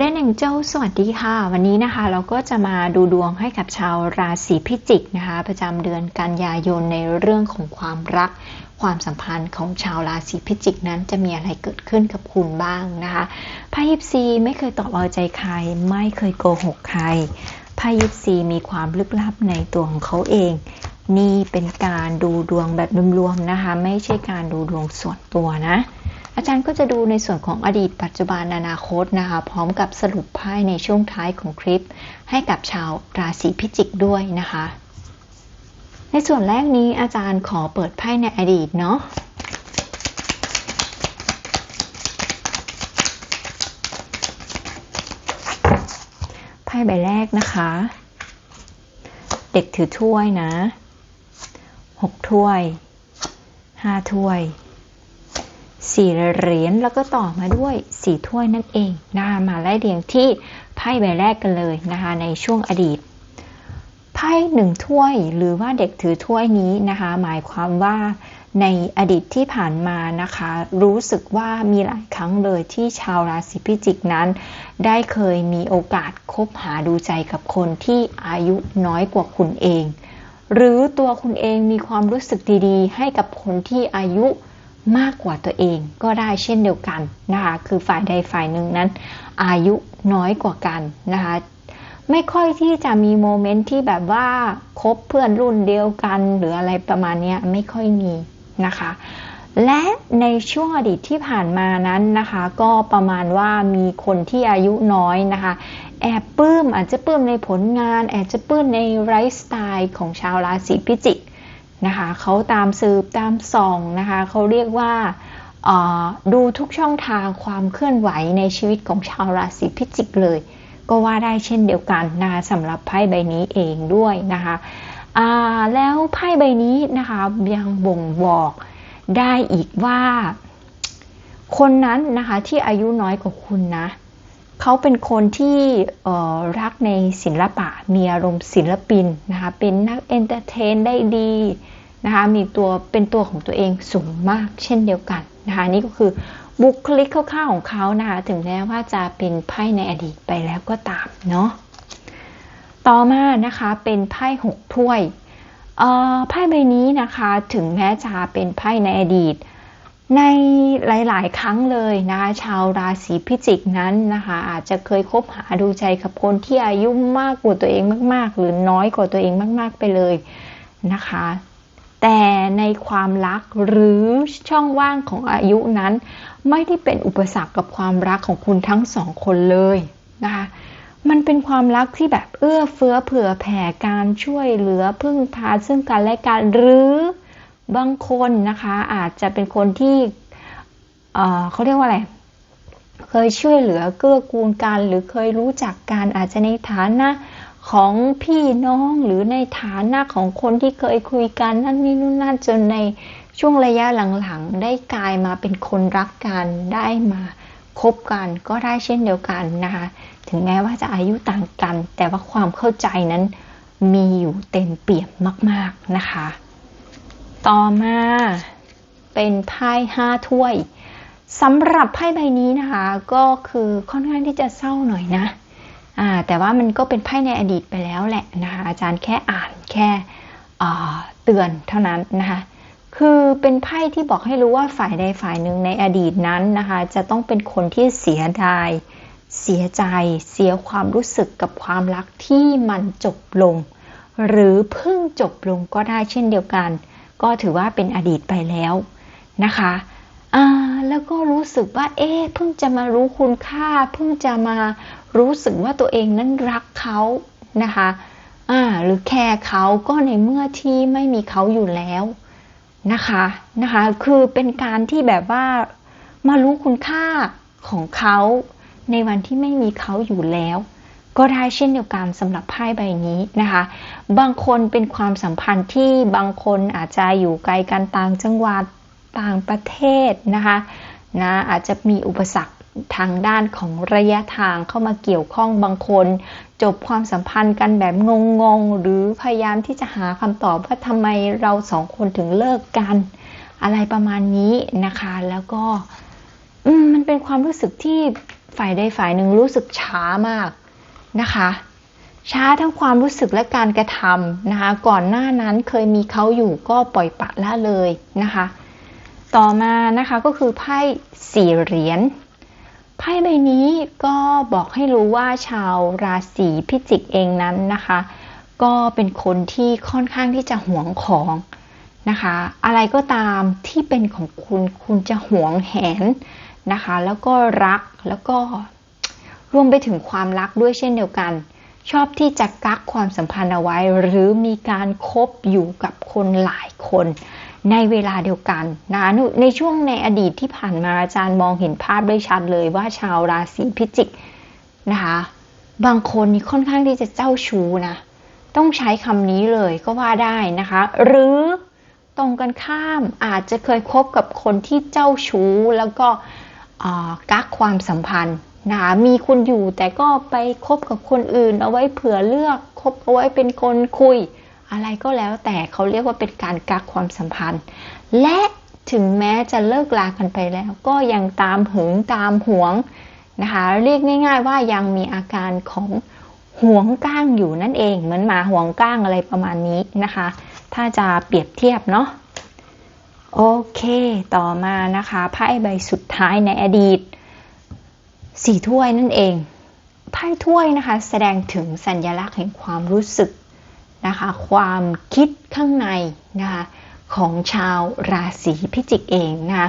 เดนแองเจิลสวัสดีค่ะ วันนี้นะคะเราก็จะมาดูดวงให้กับชาวราศีพิจิกนะคะ ประจำเดือนกันยายนในเรื่องของความรัก ความสัมพันธ์ของชาวราศีพิจิกนั้นจะมีอะไรเกิดขึ้นกับคุณบ้างนะคะไพ่ยิปซีไม่เคยตอบเอาใจใคร ไม่เคยโกหกใครไพ่ยิปซีมีความลึกลับในตัวของเขาเองนี่เป็นการดูดวงแบบรวมๆนะคะ ไม่ใช่การดูดวงส่วนตัวนะ อาจารย์ก็จะดูในส่วนของอดีตปัจจุบันอนาคตนะคะ พร้อมกับสรุปไพ่ในช่วงท้ายของคลิป ให้กับชาวราศีพิจิกด้วยนะคะ ในส่วนแรกนี้อาจารย์ขอเปิดไพ่ในอดีตเนาะไพ่ใบแรกนะคะ เด็กถือถ้วยนะหกถ้วยห้าถ้วย สี่เหรียญแล้วก็ต่อมาด้วยสี่ถ้วยนั่นเองนะคะมาไล่เรียงที่ไพ่ใบแรกกันเลยนะคะในช่วงอดีตไพ่หนึ่งถ้วยหรือว่าเด็กถือถ้วยนี้นะคะ หมายความว่าในอดีตที่ผ่านมานะคะ รู้สึกว่ามีหลายครั้งเลยที่ชาวราศีพิจิกนั้น ได้เคยมีโอกาสคบหาดูใจกับคนที่อายุน้อยกว่าคุณเอง หรือตัวคุณเองมีความรู้สึกดีๆ ให้กับคนที่อายุ มากกว่าตัวเองก็ได้เช่นเดียวกันนะคะ คือฝ่ายใดฝ่ายหนึ่งนั้น อายุน้อยกว่ากันนะคะ ไม่ค่อยที่จะมีโมเมนต์ที่แบบว่าคบเพื่อนรุ่นเดียวกัน หรืออะไรประมาณนี้ไม่ค่อยมีนะคะ และในช่วงอดีตที่ผ่านมานั้นนะคะ ก็ประมาณว่ามีคนที่อายุน้อยนะคะ แอบปลื้มอาจจะปลื้มในผลงาน แอบจะปลื้มในไลฟ์สไตล์ของชาวราศีพิจิก นะคะเขาตามสืบตามส่องนะคะเขาเรียกว่าดูทุกช่องทางความเคลื่อนไหวในชีวิตของชาวราศีพิจิกเลย ก็ว่าได้เช่นเดียวกันนะคะสำหรับไพ่ใบนี้เองด้วยนะคะแล้วไพ่ใบนี้นะคะยังบ่งบอกได้อีกว่า คนนั้นนะคะที่อายุน้อยกว่าคุณนะ เขาเป็นคนที่รักในศิลปะ มีอารมณ์ศิลปินนะคะ เป็นนักเอนเตอร์เทนได้ดีนะคะ มีตัวเป็นตัวของตัวเองสูงมากเช่นเดียวกันนะคะ นี่ก็คือบุคลิกคร่าวๆของเขานะคะ ถึงแม้ว่าจะเป็นไพ่ในอดีตไปแล้วก็ตามเนาะ ต่อมานะคะเป็นไพ่หกถ้วยไพ่ใบนี้นะคะถึงแม้จะเป็นไพ่ในอดีต ในหลาย ๆ ครั้งเลยนะคะชาวราศีพิจิกนั้นนะคะ อาจจะเคยคบหาดูใจกับคนที่อายุมากกว่าตัวเองมาก ๆ หรือน้อยกว่าตัวเองมาก ๆ ไปเลยนะคะ แต่ในความรักหรือช่องว่างของอายุนั้น ไม่ได้เป็นอุปสรรคกับความรักของคุณทั้งสองคนเลยนะคะมันเป็นความรักที่แบบเอื้อเฟื้อเผื่อแผ่การช่วยเหลือพึ่งพาซึ่งกันและกันหรือ บางคนนะคะอาจจะเป็นคนที่เขาเรียกว่าอะไร เคยช่วยเหลือเกื้อกูลกันหรือเคยรู้จักกันอาจจะในฐานะของพี่น้องหรือในฐานะของคนที่เคยคุยกันนั่นนี่นู่นนั่นจนในช่วงระยะหลังๆ ได้กลายมาเป็นคนรักกันได้มาคบกันก็ได้เช่นเดียวกันนะคะ ถึงแม้ว่าจะอายุต่างกัน แต่ว่าความเข้าใจนั้นมีอยู่เต็มเปี่ยมมาก ๆนะคะ ต่อมาเป็นไพ่ห้าถ้วยสำหรับไพ่ใบนี้นะคะ ก็คือค่อนข้างที่จะเศร้าหน่อยนะอ่าแต่ว่ามันก็เป็นไพ่ในอดีตไปแล้วแหละนะคะอาจารย์แค่อ่านแค่เตือนเท่านั้นนะคะคือเป็นไพ่ที่บอกให้รู้ว่าฝ่ายใดฝ่ายหนึ่งในอดีตนั้นนะคะจะต้องเป็นคนที่เสียดายเสียใจ เสียความรู้สึกกับความรักที่มันจบลง หรือเพิ่งจบลงก็ได้เช่นเดียวกัน ก็ถือว่าเป็นอดีตไปแล้วนะคะแล้วก็รู้สึกว่า เอ๊ะเพิ่งจะมารู้คุณค่า เพิ่งจะมารู้สึกว่าตัวเองนั้นรักเขานะคะอ่าหรือแคร์เขาก็ในเมื่อที่ไม่มีเขาอยู่แล้วนะคะนะคะคือเป็นการที่แบบว่ามารู้คุณค่าของเขาในวันที่ไม่มีเขาอยู่แล้ว ก็ได้เช่นเดียวกันสำหรับไพ่ใบนี้นะคะ บางคนเป็นความสัมพันธ์ที่บางคนอาจจะอยู่ไกลกันต่างจังหวัดต่างประเทศนะคะนะอาจจะมีอุปสรรคทางด้านของระยะทางเข้ามาเกี่ยวข้องบางคน จบความสัมพันธ์กันแบบงงๆ หรือพยายามที่จะหาคำตอบว่าทำไมเราสองคนถึงเลิกกัน อะไรประมาณนี้นะคะ แล้วก็มันเป็นความรู้สึกที่ฝ่ายใดฝ่ายหนึ่งรู้สึกช้ามาก นะคะ ช้าทั้งความรู้สึกและการกระทำนะคะ ก่อนหน้านั้นเคยมีเขาอยู่ก็ปล่อยปะละเลยนะคะ ต่อมานะคะก็คือไพ่สี่เหรียญไพ่ใบนี้ก็บอกให้รู้ว่าชาวราศีพิจิกเองนั้นนะคะ ก็เป็นคนที่ค่อนข้างที่จะหวงของนะคะ อะไรก็ตามที่เป็นของคุณคุณจะหวงแหนนะคะ แล้วก็รักแล้วก็ รวมไปถึงความรักด้วยเช่นเดียวกัน ชอบที่จะกักความสัมพันธ์เอาไว้ หรือมีการคบอยู่กับคนหลายคน ในเวลาเดียวกันนะในช่วงในอดีตที่ผ่านมาอาจารย์มองเห็นภาพได้ชัดเลยว่าชาวราศีพิจิกนะคะบางคนนี่ค่อนข้างที่จะเจ้าชู้นะ ต้องใช้คำนี้เลยก็ว่าได้นะคะ หรือตรงกันข้ามอาจจะเคยคบกับคนที่เจ้าชู้แล้วก็กักความสัมพันธ์ นะมีคุณอยู่ แต่ก็ไปคบกับคนอื่น เอาไว้เผื่อเลือกคบเอาไว้เป็นคนคุย อะไรก็แล้วแต่เขาเรียกว่าเป็นการกักความสัมพันธ์ และถึงแม้จะเลิกลากันไปแล้ว ก็ยังตามหึงตามหวงนะคะเรียกง่าย ๆ ว่ายังมีอาการของหวงก้างอยู่นั่นเองเหมือนหมาหวงก้างอะไรประมาณนี้นะคะ ถ้าจะเปรียบเทียบเนาะโอเค ต่อมานะคะไพ่ใบสุดท้ายในอดีต สี่ถ้วยนั่นเองไพ่ถ้วยนะคะ แสดงถึงสัญลักษณ์แห่งความรู้สึกนะคะ ความคิดข้างในนะคะของชาวราศีพิจิกเองนะคะ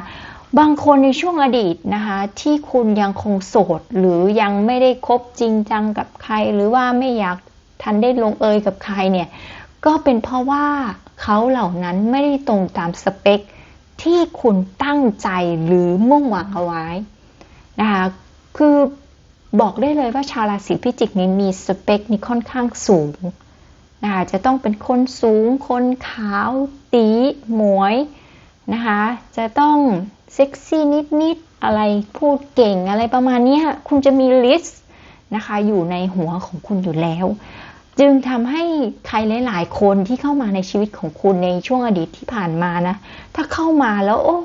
บางคนในช่วงอดีตนะคะที่คุณยังคงโสด หรือยังไม่ได้คบจริงจังกับใคร หรือว่าไม่อยากทันได้ลงเอยกับใครเนี่ยก็เป็นเพราะว่าเขาเหล่านั้นไม่ได้ตรงตามสเปคที่คุณตั้งใจหรือมุ่งหวังเอาไว้นะคะ คือบอกได้เลยว่าชาวราศีพิจิกนี้มีสเปคนี่ค่อนข้างสูงนะคะจะต้องเป็นคนสูง คนขาว ตีหมวยนะคะ จะต้องเซ็กซี่นิด ๆ อะไรพูดเก่งอะไรประมาณนี้คุณจะมีลิสต์นะคะอยู่ในหัวของคุณอยู่แล้ว จึงทำให้ใครหลาย ๆ คนที่เข้ามาในชีวิตของคุณในช่วงอดีตที่ผ่านมานะ ถ้าเข้ามาแล้วโอ้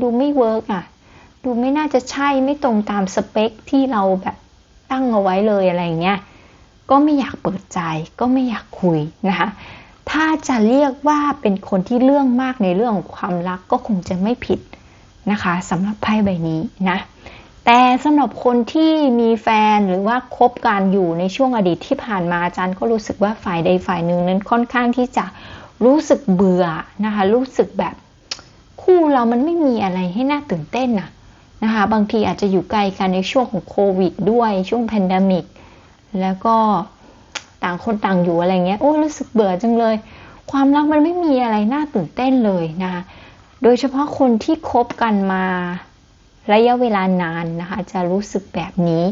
ดูไม่เวิร์กอะ ดูไม่น่าจะใช่ไม่ตรงตามสเปคที่เราแบบตั้งเอาไว้เลยอะไรเงี้ยก็ไม่อยากเปิดใจ ก็ไม่อยากคุยนะคะถ้าจะเรียกว่าเป็นคนที่เรื่องมากในเรื่องของความรักก็คงจะไม่ผิดนะคะสำหรับไพ่ใบนี้นะแต่สำหรับคนที่มีแฟนหรือว่าคบกันอยู่ในช่วงอดีตที่ผ่านมาอาจารย์ก็รู้สึกว่าฝ่ายใดฝ่ายหนึ่งนั้นค่อนข้างที่จะรู้สึกเบื่อนะคะรู้สึกแบบคู่เรามันไม่มีอะไรให้น่าตื่นเต้นนะ นะคะบางทีอาจจะอยู่ไกลกันในช่วงของโควิดด้วยช่วงแพนดมิกแล้วก็ต่างคนต่างอยู่อะไรเงี้ยโอ้รู้สึกเบื่อจังเลย ความรักมันไม่มีอะไรน่าตื่นเต้นเลยนะคะโดยเฉพาะคนที่คบกันมาระยะเวลานานนะคะจะรู้สึกแบบนี้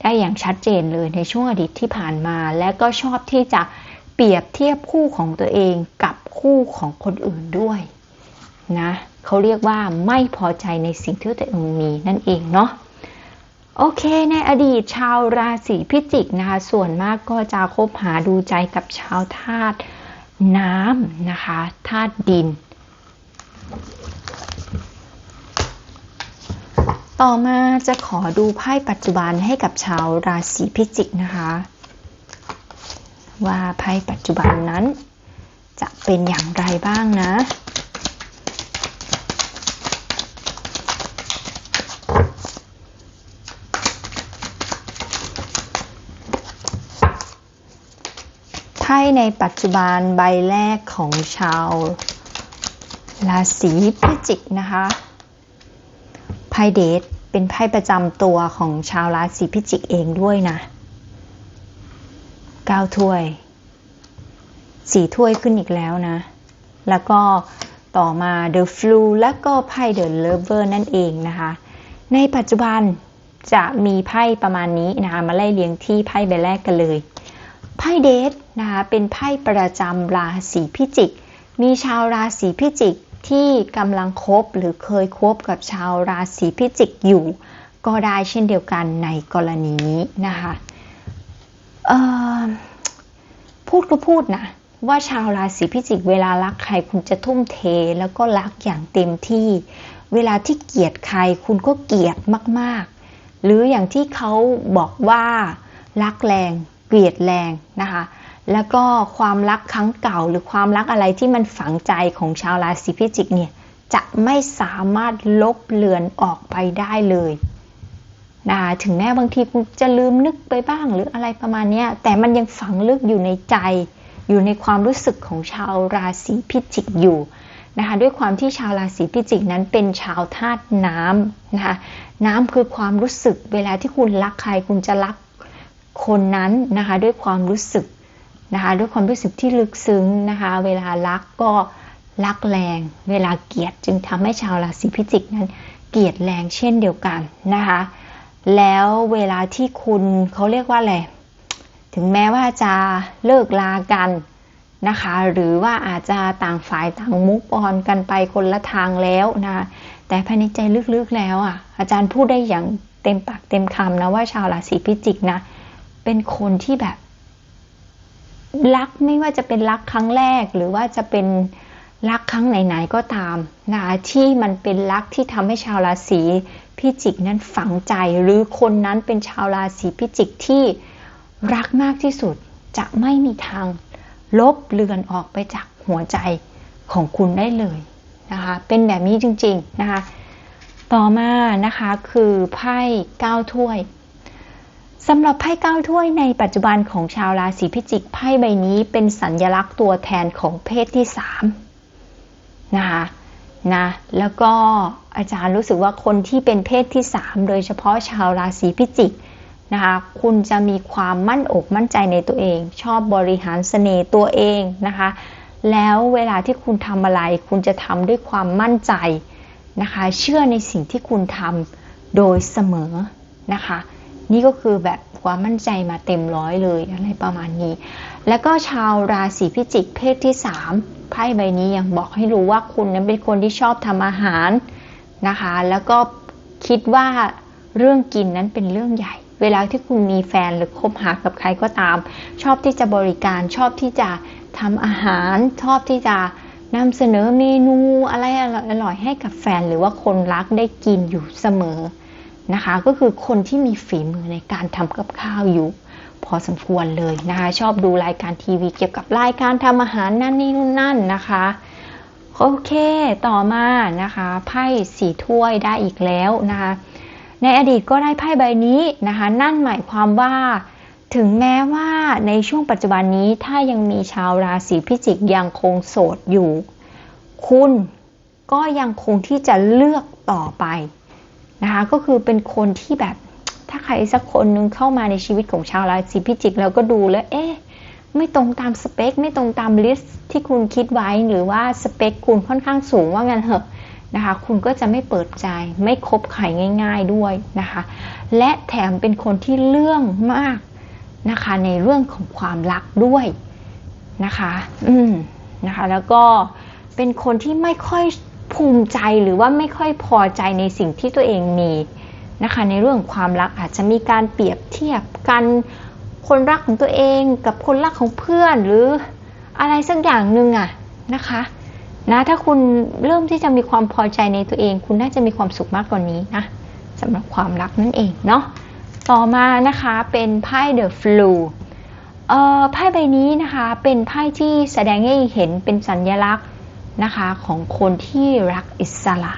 ได้อย่างชัดเจนเลยในช่วงอดีตที่ผ่านมา และก็ชอบที่จะเปรียบเทียบคู่ของตัวเองกับคู่ของคนอื่นด้วยนะ เขาเรียกว่าไม่พอใจในสิ่งที่ตัวเองมีนั่นเองเนาะโอเค ในอดีตชาวราศีพิจิกนะคะ ส่วนมากก็จะคบหาดูใจกับชาวธาตุน้ำนะคะธาตุดิน ต่อมาจะขอดูไพ่ปัจจุบันให้กับชาวราศีพิจิกนะคะ ว่าไพ่ปัจจุบันนั้นจะเป็นอย่างไรบ้างนะ ไพ่ในปัจจุบันใบแรกของชาวราศีพิจิกนะคะไพ่เดทเป็นไพ่ประจำตัวของชาวราศีพิจิกเองด้วยนะเก้าถ้วยสี่ถ้วยขึ้นอีกแล้วนะ แล้วก็ต่อมา The Flu และก็ไพ่ The Lover นั่นเองนะคะ ในปัจจุบันจะมีไพ่ประมาณนี้นะคะ มาไล่เรียงที่ไพ่ใบแรกกันเลย พ่เดทนะคะเป็นไพ่ประจำราศีพิจิก มีชาวราศีพิจิกที่กำลังคบหรือเคยคบกับชาวราศีพิจิกอยู่ ก็ได้เช่นเดียวกันในกรณีนี้นะคะพูดก็พูดนะว่าชาวราศีพิจิกเวลารักใครคุณจะทุ่มเทแล้วก็รักอย่างเต็มที่ เวลาที่เกลียดใครคุณก็เกลียดมาก ๆ หรืออย่างที่เขาบอกว่ารักแรง กลียดแรงนะคะ แล้วก็ความรักครั้งเก่าหรือความรักอะไรที่มันฝังใจของชาวราศีพิจิกเนี่ยจะไม่สามารถลบเลือนออกไปได้เลยนะคะถึงแม้บางทีคุณจะลืมนึกไปบ้างหรืออะไรประมาณนี้แต่มันยังฝังลึกอยู่ในใจอยู่ในความรู้สึกของชาวราศีพิจิกอยู่นะคะด้วยความที่ชาวราศีพิจิกนั้นเป็นชาวธาตุน้ำนะคะน้ำคือความรู้สึกเวลาที่คุณรักใครคุณจะรัก คนนั้นนะคะด้วยความรู้สึกนะคะด้วยความรู้สึกที่ลึกซึ้งนะคะเวลารักก็รักแรง เวลาเกลียดจึงทำให้ชาวราศีพิจิกนั้นเกลียดแรงเช่นเดียวกันนะคะแล้วเวลาที่คุณเขาเรียกว่าอะไรถึงแม้ว่าจะเลิกลากันนะคะหรือว่าอาจจะต่างฝ่ายต่างมุกออนกันไปคนละทางแล้วนะแต่ภายในใจลึกๆแล้วอะอาจารย์พูดได้อย่างเต็มปากเต็มคำนะว่าชาวราศีพิจิกนะ เป็นคนที่แบบ รักไม่ว่าจะเป็นรักครั้งแรก หรือว่าจะเป็นรักครั้งไหนๆก็ตามนะที่มันเป็นรักที่ทำให้ชาวราศีพิจิกนั้นฝังใจ หรือคนนั้นเป็นชาวราศีพิจิกที่รักมากที่สุดจะไม่มีทางลบเลือนออกไปจากหัวใจของคุณได้เลยนะคะ เป็นแบบนี้จริงๆนะคะ ต่อมานะคะคือไพ่เก้าถ้วย สำหรับไพ่เก้าถ้วยในปัจจุบันของชาวราศีพิจิกไพ่ใบนี้เป็นสัญลักษณ์ตัวแทนของเพศที่สามนะคะนะแล้วก็อาจารย์รู้สึกว่าคนที่เป็นเพศที่สามโดยเฉพาะชาวราศีพิจิกนะคะคุณจะมีความมั่นอกมั่นใจในตัวเอง ชอบบริหารเสน่ห์ตัวเองนะคะแล้วเวลาที่คุณทำอะไร คุณจะทำด้วยความมั่นใจนะคะเชื่อในสิ่งที่คุณทำโดยเสมอนะคะ นี่ก็คือแบบความมั่นใจมาเต็มร้อยเลยอะไรประมาณนี้ แล้วก็ชาวราศีพิจิกเพศที่3ไพ่ใบนี้ยังบอกให้รู้ว่าคุณนั้นเป็นคนที่ชอบทำอาหารนะคะ แล้วก็คิดว่าเรื่องกินนั้นเป็นเรื่องใหญ่ เวลาที่คุณมีแฟนหรือคบหากับใครก็ตาม ชอบที่จะบริการชอบที่จะทำอาหาร ชอบที่จะนำเสนอเมนูอะไรอร่อยๆให้กับแฟนหรือว่าคนรักได้กินอยู่เสมอ นะคะ ก็คือคนที่มีฝีมือในการทำกับข้าวอยู่ พอสมควรเลยนะคะ ชอบดูรายการทีวีเกี่ยวกับรายการทำอาหารนั่นนี่นู่นนั่นนะคะโอเค ต่อมานะคะไพ่สีถ้วยได้อีกแล้วนะคะในอดีตก็ได้ไพ่ใบนี้นะคะ นั่นหมายความว่าถึงแม้ว่าในช่วงปัจจุบันนี้ถ้ายังมีชาวราศีพิจิกยังคงโสดอยู่ คุณก็ยังคงที่จะเลือกต่อไป นะคะก็คือเป็นคนที่แบบถ้าใครสักคนนึงเข้ามาในชีวิตของชาวราศีพิจิกแล้วก็ดูแล้วเอ๊ะไม่ตรงตามสเปค ไม่ตรงตามลิสต์ที่คุณคิดไว้หรือว่าสเปคคุณค่อนข้างสูงว่างั้นเหอะนะคะ คุณก็จะไม่เปิดใจ ไม่คบใครง่าย ๆด้วยนะคะ และแถมเป็นคนที่เรื่องมากนะคะในเรื่องของความรักด้วยนะคะ อืมนะคะ แล้วก็เป็นคนที่ไม่ค่อย ภูมิใจหรือว่าไม่ค่อยพอใจในสิ่งที่ตัวเองมีนะคะ ในเรื่องความรักอาจจะมีการเปรียบเทียบกันคนรักของตัวเองกับคนรักของเพื่อนหรืออะไรสักอย่างหนึ่งอะนะคะนะถ้าคุณเริ่มที่จะมีความพอใจในตัวเอง คุณน่าจะมีความสุขมากกว่านี้นะสำหรับความรักนั่นเองเนาะต่อมานะคะเป็นไพ่ The Flu เอ่อไพ่ใบนี้นะคะเป็นไพ่ที่แสดงให้เห็นเป็นสัญลักษณ์ นะคะของคนที่รักอิสระ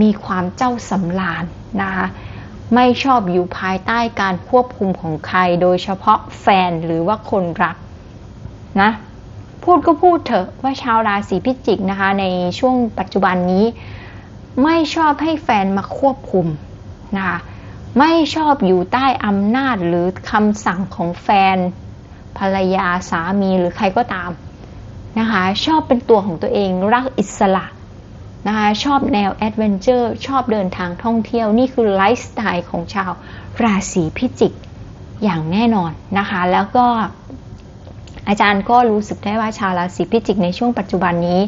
มีความเจ้าสำราญนะคะไม่ชอบอยู่ภายใต้การควบคุมของใคร โดยเฉพาะแฟนหรือว่าคนรักนะพูดก็พูดเถอะว่าชาวราศีพิจิกนะคะ ในช่วงปัจจุบันนี้ ไม่ชอบให้แฟนมาควบคุมนะคะไม่ชอบอยู่ใต้อำนาจหรือคำสั่งของแฟน ภรรยาสามีหรือใครก็ตาม นะคะชอบเป็นตัวของตัวเองรักอิสระนะคะชอบแนวแอดเวนเจอร์ชอบเดินทางท่องเที่ยว นี่คือไลฟ์สไตล์ของชาวราศีพิจิกอย่างแน่นอนนะคะ แล้วก็อาจารย์ก็รู้สึกได้ว่าชาวราศีพิจิกในช่วงปัจจุบันนี้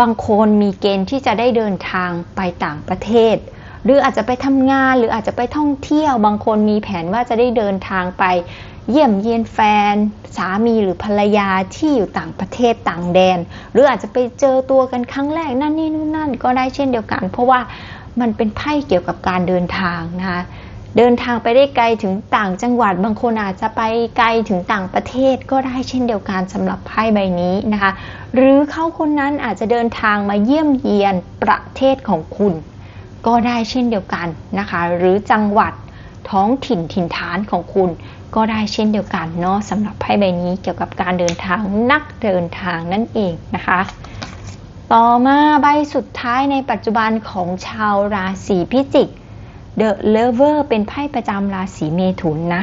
บางคนมีเกณฑ์ที่จะได้เดินทางไปต่างประเทศ หรืออาจจะไปทำงานหรืออาจจะไปท่องเที่ยว บางคนมีแผนว่าจะได้เดินทางไป เยี่ยมเยียนแฟน สามีหรือภรรยาที่อยู่ต่างประเทศต่างแดน หรืออาจจะไปเจอตัวกันครั้งแรกนั่นนี่นู่นนั่นก็ได้เช่นเดียวกัน เพราะว่ามันเป็นไพ่เกี่ยวกับการเดินทางนะคะเดินทางไปได้ไกลถึงต่างจังหวัดบางคนอาจจะไปไกลถึงต่างประเทศก็ได้เช่นเดียวกันสำหรับไพ่ใบนี้นะคะ หรือเขาคนนั้นอาจจะเดินทางมาเยี่ยมเยียนประเทศของคุณ ก็ได้เช่นเดียวกันนะคะ หรือจังหวัดท้องถิ่นถิ่นฐานของคุณ ก็ได้เช่นเดียวกันเนาะสำหรับไพ่ใบนี้เกี่ยวกับการเดินทางนักเดินทางนั่นเองนะคะ ต่อมาใบสุดท้ายในปัจจุบันของชาวราศีพิจิก The Lover เป็นไพ่ประจำราศีเมถุนนะ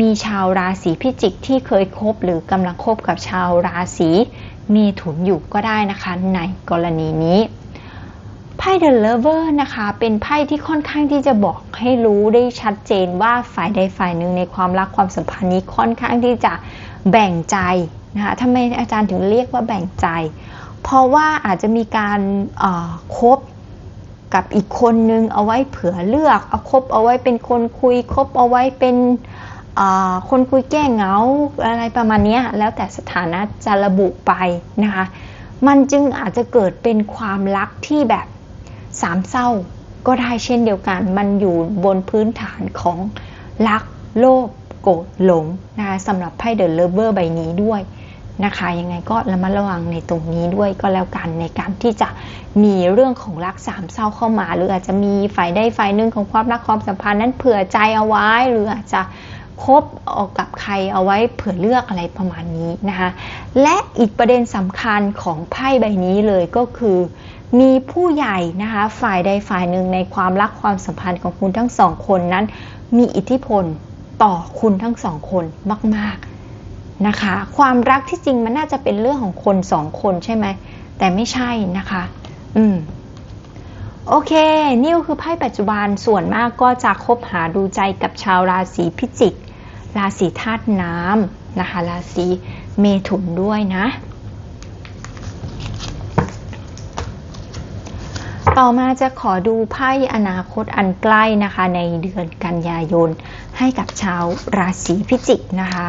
มีชาวราศีพิจิกที่เคยคบหรือกำลังคบกับชาวราศีเมถุนอยู่ก็ได้นะคะ ในกรณีนี้ ไพ่ The Lover นะคะ เป็นไพ่ที่ค่อนข้างที่จะบอกให้รู้ได้ชัดเจนว่าฝ่ายใดฝ่ายหนึ่งในความรักความสัมพันธ์นี้ค่อนข้างที่จะแบ่งใจนะคะทำไมอาจารย์ถึงเรียกว่าแบ่งใจ เพราะว่าอาจจะมีการคบกับอีกคนนึงเอาไว้เผื่อเลือก เอาคบเอาไว้เป็นคนคุยคบเอาไว้เป็นคนคุยแก้เหงาอะไรประมาณนี้แล้วแต่สถานะจะระบุไปนะคะ มันจึงอาจจะเกิดเป็นความรักที่แบบ สามเศร้าก็ได้เช่นเดียวกัน มันอยู่บนพื้นฐานของรักโลภโกรธหลงนะคะสำหรับไพ่เดอะเลเวอร์ใบนี้ด้วยนะคะยังไงก็ระมัดระวังในตรงนี้ด้วยก็แล้วกันในการที่จะมีเรื่องของรักสามเศร้าเข้ามา หรืออาจจะมีฝ่ายใดฝ่ายหนึ่งของความรักความสัมพันธ์นั้นเผื่อใจเอาไว้ หรืออาจจะคบออกกับใครเอาไว้เผื่อเลือกอะไรประมาณนี้นะคะและอีกประเด็นสำคัญของไพ่ใบนี้เลยก็คือ มีผู้ใหญ่นะคะฝ่ายใดฝ่ายหนึ่งในความรักความสัมพันธ์ของคุณทั้งสองคนนั้น มีอิทธิพลต่อคุณทั้งสองคนมาก ๆนะคะ ความรักที่จริงมันน่าจะเป็นเรื่องของคนสองคนใช่ไหมแต่ไม่ใช่นะคะ อืมโอเค นี่คือไพ่ปัจจุบันส่วนมากก็จะคบหาดูใจกับชาวราศีพิจิก ราศีธาตุน้ำนะคะ ราศีเมถุนด้วยนะ ต่อมาจะขอดูไพ่อนาคตอันใกล้นะคะ ในเดือนกันยายน ให้กับชาวราศีพิจิกนะคะ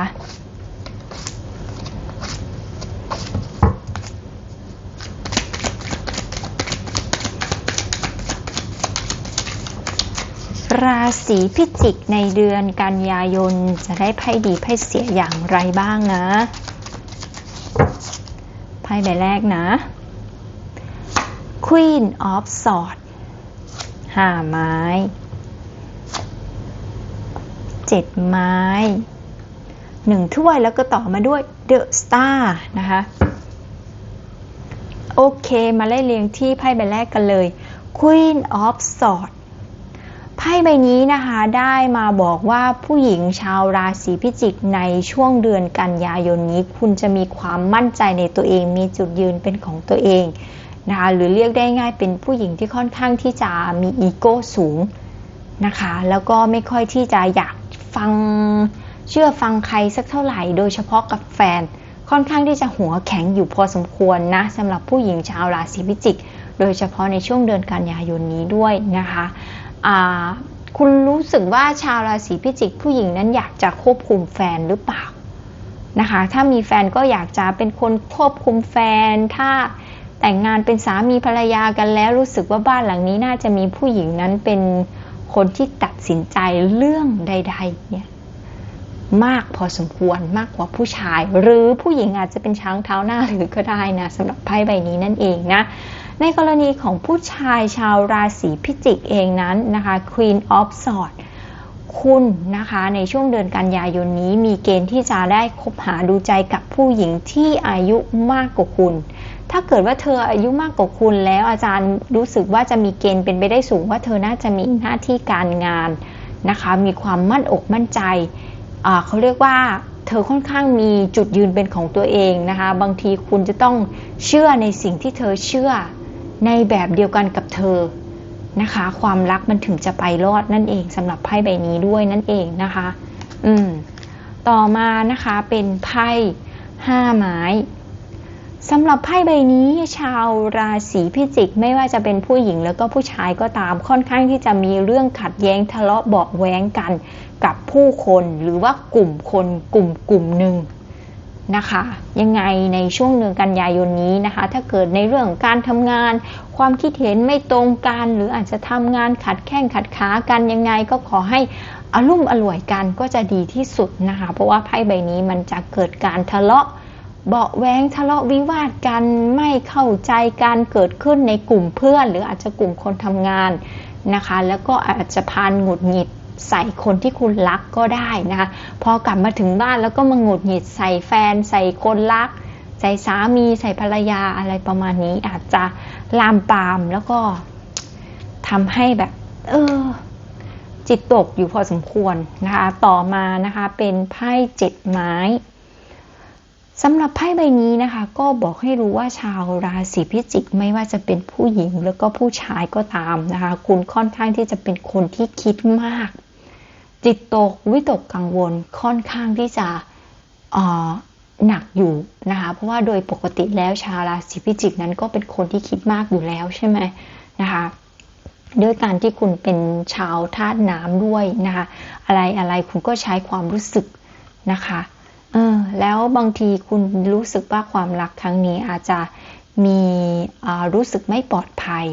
ราศีพิจิกในเดือนกันยายนจะได้ไพ่ดีไพ่เสียอย่างไรบ้างนะ ไพ่ใบแรกนะ Queen of Swords ห้าไม้ เจ็ดไม้หนึ่งถ้วยแล้วก็ต่อมาด้วย The Star นะคะ โอเค มาไล่เรียงที่ไพ่ใบแรกกันเลย Queen of Swords ไพ่ใบนี้นะคะได้มาบอกว่าผู้หญิงชาวราศีพิจิกในช่วงเดือนกันยายนนี้ คุณจะมีความมั่นใจในตัวเอง มีจุดยืนเป็นของตัวเอง นะคะหรือเรียกได้ง่ายเป็นผู้หญิงที่ค่อนข้างที่จะมีอีโก้สูงนะคะแล้วก็ไม่ค่อยที่จะอยากฟังเชื่อฟังใครสักเท่าไหร่ โดยเฉพาะกับแฟน ค่อนข้างที่จะหัวแข็งอยู่พอสมควรนะสำหรับผู้หญิงชาวราศีพิจิก โดยเฉพาะในช่วงเดือนกันยายนนี้ด้วยนะคะคุณรู้สึกว่าชาวราศีพิจิก ผู้หญิงนั้นอยากจะควบคุมแฟนหรือเปล่านะคะถ้ามีแฟนก็อยากจะเป็นคนควบคุมแฟน ถ้า แต่งงานเป็นสามีภรรยากันแล้วรู้สึกว่าบ้านหลังนี้น่าจะมีผู้หญิงนั้นเป็นคนที่ตัดสินใจเรื่องใด ๆ เนี่ยมากพอสมควรมากกว่าผู้ชาย หรือผู้หญิงอาจจะเป็นช้างเท้าหน้าหรือก็ได้นะสำหรับไพ่ใบนี้นั่นเองนะ ในกรณีของผู้ชายชาวราศีพิจิกเองนั้นนะคะ Queen of Swords คุณนะคะในช่วงเดือนกันยายนนี้มีเกณฑ์ที่จะได้คบหาดูใจกับผู้หญิงที่อายุมากกว่าคุณ ถ้าเกิดว่าเธออายุมากกว่าคุณแล้วอาจารย์รู้สึกว่าจะมีเกณฑ์เป็นไปได้สูงว่าเธอน่าจะมีหน้าที่การงานนะคะ มีความมั่นอกมั่นใจ เขาเรียกว่าเธอค่อนข้างมีจุดยืนเป็นของตัวเองนะคะ บางทีคุณจะต้องเชื่อในสิ่งที่เธอเชื่อในแบบเดียวกันกับเธอ นะคะ ความรักมันถึงจะไปรอดนั่นเองสำหรับไพ่ใบนี้ด้วยนั่นเองนะคะ อืม ต่อมานะคะเป็นไพ่ห้าไม้สำหรับไพ่ใบนี้ชาวราศีพิจิกไม่ว่าจะเป็นผู้หญิงแล้วก็ผู้ชายก็ตามค่อนข้างที่จะมีเรื่องขัดแย้งทะเลาะเบาแว้งกันกับผู้คนหรือว่ากลุ่มคนกลุ่มกลุ่มหนึ่ง นะคะ ยังไงในช่วงเดือนกันยายนนี้นะคะ ถ้าเกิดในเรื่องการทำงาน ความคิดเห็นไม่ตรงกัน หรืออาจจะทำงานขัดแข้งขัดขากันยังไงก็ขอให้อารมณ์อร่วยกันก็จะดีที่สุดนะคะ เพราะว่าไพ่ใบนี้มันจะเกิดการทะเลาะเบาะแวงทะเลาะวิวาทกันไม่เข้าใจการเกิดขึ้นในกลุ่มเพื่อน หรืออาจจะกลุ่มคนทำงานนะคะ แล้วก็อาจจะพานหงุดหงิด ใส่คนที่คุณรักก็ได้นะคะ พอกลับมาถึงบ้านแล้วก็มาหงุดหงิดใส่แฟน ใส่คนรัก ใส่สามีใส่ภรรยาอะไรประมาณนี้ อาจจะลามปามแล้วก็ทำให้แบบ เออ จิตตกอยู่พอสมควรนะคะ ต่อมานะคะเป็นไพ่เจ็ดไม้ สำหรับไพ่ใบนี้นะคะ ก็บอกให้รู้ว่าชาวราศีพิจิกไม่ว่าจะเป็นผู้หญิงแล้วก็ผู้ชายก็ตามนะคะ คุณค่อนข้างที่จะเป็นคนที่คิดมาก จิตตกวิตกกังวลค่อนข้างที่จะหนักอยู่นะคะเพราะว่าโดยปกติแล้วชาวราศีพิจิกนั้นก็เป็นคนที่คิดมากอยู่แล้วใช่ไหมนะคะด้วยการที่คุณเป็นชาวธาตุน้ำด้วยนะคะอะไรอะไรคุณก็ใช้ความรู้สึกนะคะ เออแล้วบางทีคุณรู้สึกว่าความรักครั้งนี้อาจจะมีรู้สึกไม่ปลอดภัย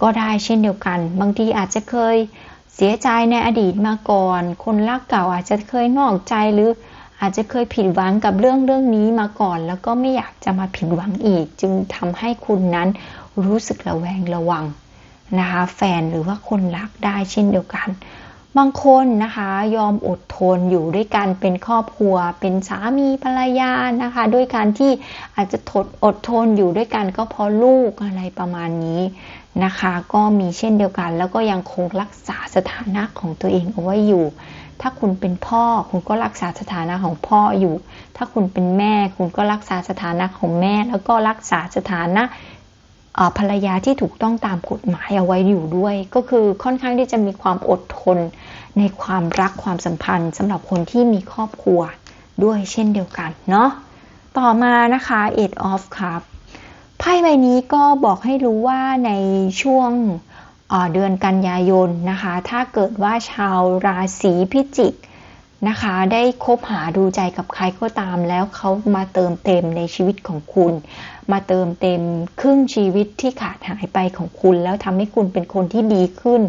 ก็ได้เช่นเดียวกัน บางทีอาจจะเคยเสียใจในอดีตมาก่อน คนรักเก่าอาจจะเคยนอกใจหรืออาจจะเคยผิดหวังกับเรื่องเรื่องนี้มาก่อน แล้วก็ไม่อยากจะมาผิดหวังอีก จึงทำให้คุณนั้นรู้สึกระแวงระวังนะคะแฟนหรือว่าคนรักได้เช่นเดียวกัน บางคนนะคะยอมอดทนอยู่ด้วยกันเป็นครอบครัว เป็นสามีภรรยานะคะ ด้วยการที่อาจจะทดอดทนอยู่ด้วยกันก็เพราะลูกอะไรประมาณนี้นะคะ ก็มีเช่นเดียวกัน แล้วก็ยังคงรักษาสถานะของตัวเองเอาไว้อยู่ ถ้าคุณเป็นพ่อคุณก็รักษาสถานะของพ่ออยู่ ถ้าคุณเป็นแม่คุณก็รักษาสถานะของแม่ แล้วก็รักษาสถานะ ภรรยาที่ถูกต้องตามกฎหมายเอาไว้อยู่ด้วย ก็คือค่อนข้างที่จะมีความอดทนในความรักความสัมพันธ์สำหรับคนที่มีครอบครัวด้วยเช่นเดียวกันเนาะต่อมานะคะ eight of cup ไพ่ใบนี้ก็บอกให้รู้ว่าในช่วงเดือนกันยายนนะคะ ถ้าเกิดว่าชาวราศีพิจิกนะคะ ได้คบหาดูใจกับใครก็ตามแล้วเขามาเติมเต็มในชีวิตของคุณ มาเติมเต็มครึ่งชีวิตที่ขาดหายไปของคุณ แล้วทำให้คุณเป็นคนที่ดีขึ้น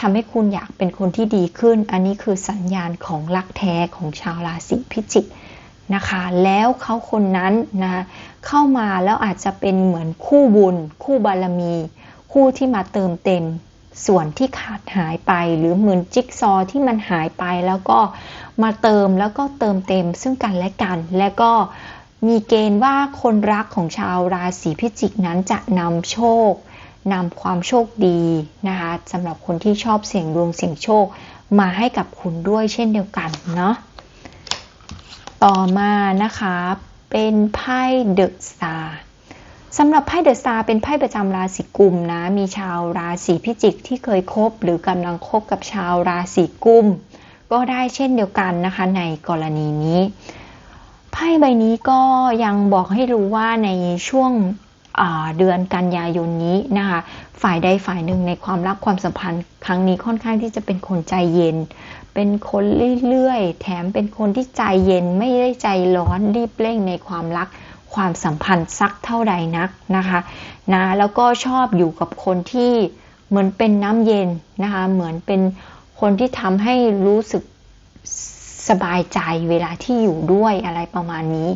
ทำให้คุณอยากเป็นคนที่ดีขึ้น อันนี้คือสัญญาณของรักแท้ของชาวราศีพิจิกนะคะ แล้วเขาคนนั้นนะเข้ามาแล้วอาจจะเป็นเหมือนคู่บุญ คู่บารมี คู่ที่มาเติมเต็มส่วนที่ขาดหายไปหรือเหมือนจิ๊กซอที่มันหายไปแล้วก็มาเติมแล้วก็เติมเต็มซึ่งกันและกัน และก็ มีเกณฑ์ว่าคนรักของชาวราศีพิจิกนั้นจะนำโชคนำความโชคดีนะคะสำหรับคนที่ชอบเสี่ยงดวงเสี่ยงโชคมาให้กับคุณด้วยเช่นเดียวกันเนาะต่อมานะคะเป็นไพ่เดอะสตาร์สำหรับไพ่เดอะสตาร์เป็นไพ่ประจำราศีกุมนะ มีชาวราศีพิจิกที่เคยคบ หรือกำลังคบกับชาวราศีกุม ก็ได้เช่นเดียวกันนะคะในกรณีนี้ พ่ใบนี้ก็ยังบอกให้รู้ว่าในช่วงเดือนกันยายนนี้นะคะ ฝ่ายใดฝ่ายหนึ่งในความรักความสัมพันธ์ ครั้งนี้ค่อนข้างที่จะเป็นคนใจเย็น เป็นคนเรื่อยๆ แถมเป็นคนที่ใจเย็นไม่ได้ใจร้อนรีบเร่งในความรักความสัมพันธ์สักเท่าใดนักนะคะนะแล้วก็ชอบอยู่กับคนที่เหมือนเป็นน้ำเย็นนะคะเหมือนเป็นคนที่ทำให้รู้สึก สบายใจเวลาที่อยู่ด้วยอะไรประมาณนี้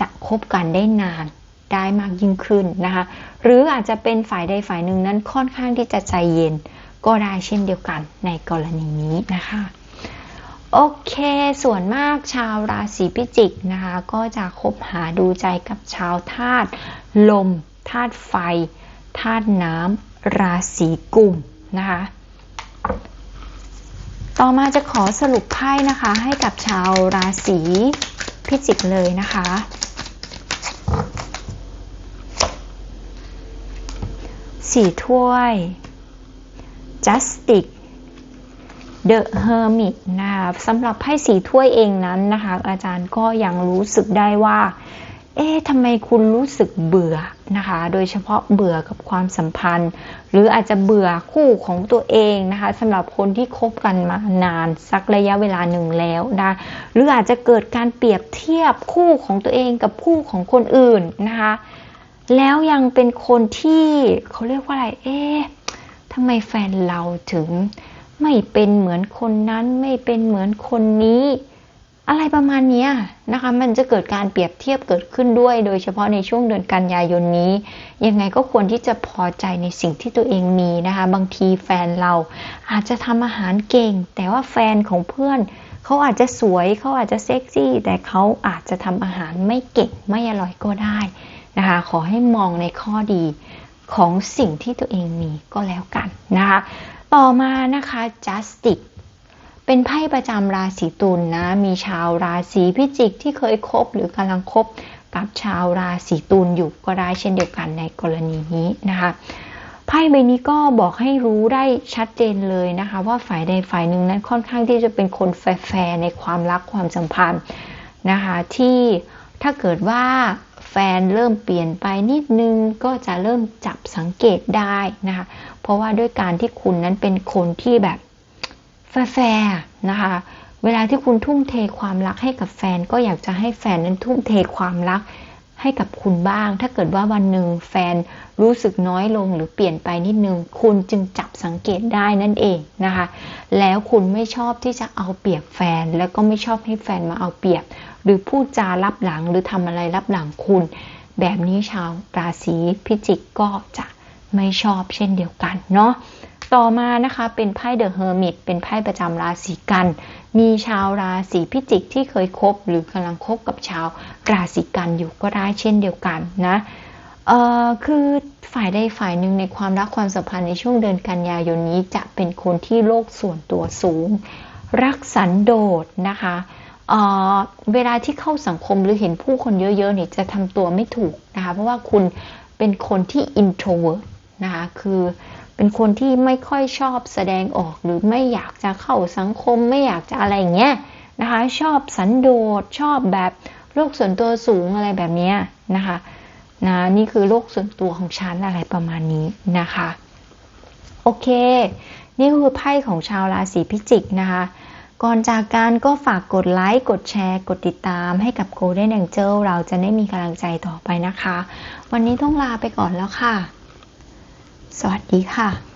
จะคบกันได้นานได้มากยิ่งขึ้นนะคะ หรืออาจจะเป็นฝ่ายใดฝ่ายหนึ่งนั้นค่อนข้างที่จะใจเย็น ก็ได้เช่นเดียวกันในกรณีนี้นะคะโอเค ส่วนมากชาวราศีพิจิกนะคะ ก็จะคบหาดูใจกับชาวธาตุลมธาตุไฟธาตุน้ำราศีกุมนะคะ ต่อมาจะขอสรุปไพ่นะคะ ให้กับชาวราศีพิจิกเลยนะคะ สี่ถ้วย Justice The Hermit นะคะสำหรับไพ่สีถ้วยเองนั้นนะคะ อาจารย์ก็ยังรู้สึกได้ว่า เอ๊ะทำไมคุณรู้สึกเบื่อนะคะ โดยเฉพาะเบื่อกับความสัมพันธ์ หรืออาจจะเบื่อคู่ของตัวเองนะคะสำหรับคนที่คบกันมานานสักระยะเวลาหนึ่งแล้วนะหรืออาจจะเกิดการเปรียบเทียบคู่ของตัวเองกับคู่ของคนอื่นนะคะ แล้วยังเป็นคนที่เขาเรียกว่าอะไรเอ๊ะทำไมแฟนเราถึงไม่เป็นเหมือนคนนั้นไม่เป็นเหมือนคนนี้ อะไรประมาณนี้นะคะ มันจะเกิดการเปรียบเทียบเกิดขึ้นด้วย โดยเฉพาะในช่วงเดือนกันยายนนี้ ยังไงก็ควรที่จะพอใจในสิ่งที่ตัวเองมีนะคะ บางทีแฟนเราอาจจะทำอาหารเก่ง แต่ว่าแฟนของเพื่อนเขาอาจจะสวยเขาอาจจะเซ็กซี่ แต่เขาอาจจะทำอาหารไม่เก่งไม่อร่อยก็ได้นะคะ ขอให้มองในข้อดีของสิ่งที่ตัวเองมีก็แล้วกันนะคะ ต่อมานะคะ justice เป็นไพ่ประจำราศีตุลนนะ มีชาวราศีพิจิกที่เคยคบหรือกำลังคบกับชาวราศีตุลอยู่ก็ได้เช่นเดียวกันในกรณีนี้นะคะไพ่ใบนี้ก็บอกให้รู้ได้ชัดเจนเลยนะคะ ว่าฝ่ายใดฝ่ายหนึ่งนั้นค่อนข้างที่จะเป็นคนแฟร์ในความรักความสัมพันธ์นะคะที่ถ้าเกิดว่าแฟนเริ่มเปลี่ยนไปนิดนึงก็จะเริ่มจับสังเกตได้นะคะเพราะว่าด้วยการที่คุณนั้นเป็นคนที่แบบ แฟร์นะคะ เวลาที่คุณทุ่มเทความรักให้กับแฟน ก็อยากจะให้แฟนนั้นทุ่มเทความรักให้กับคุณบ้าง ถ้าเกิดว่าวันหนึ่งแฟนรู้สึกน้อยลงหรือเปลี่ยนไปนิดนึง คุณจึงจับสังเกตได้นั่นเองนะคะ แล้วคุณไม่ชอบที่จะเอาเปรียบแฟน แล้วก็ไม่ชอบให้แฟนมาเอาเปรียบ หรือพูดจารับหลังหรือทำอะไรรับหลังคุณ แบบนี้ชาวราศีพิจิกก็จะไม่ชอบเช่นเดียวกันเนาะ ต่อมานะคะเป็นไพ่เดอะเฮอร์มิตเป็นไพ่ประจำราศีกัน มีชาวราศีพิจิกที่เคยคบหรือกำลังคบกับชาวราศีกันอยู่ก็ได้เช่นเดียวกันนะเอ่อคือฝ่ายใดฝ่ายหนึ่งในความรักความสัมพันธ์ในช่วงเดือนกันยายนนี้จะเป็นคนที่โลกส่วนตัวสูง รักสันโดษนะคะเออเวลาที่เข้าสังคมหรือเห็นผู้คนเยอะๆเนี่ยจะทำตัวไม่ถูกนะคะเพราะว่าคุณเป็นคนที่ introvert นะคะคือ เป็นคนที่ไม่ค่อยชอบแสดงออกหรือไม่อยากจะเข้าสังคมไม่อยากจะอะไรอย่างเงี้ยนะคะ ชอบสันโดษชอบแบบโลกส่วนตัวสูงอะไรแบบเนี้ยนะคะนะนี่คือโลกส่วนตัวของฉันอะไรประมาณนี้นะคะ โอเค นี่คือไพ่ของชาวราศีพิจิกนะคะ ก่อนจากการก็ฝากกดไลค์กดแชร์กดติดตามให้กับ Golden Angel เราจะได้มีกำลังใจต่อไปนะคะ วันนี้ต้องลาไปก่อนแล้วค่ะ สวัสดีค่ะ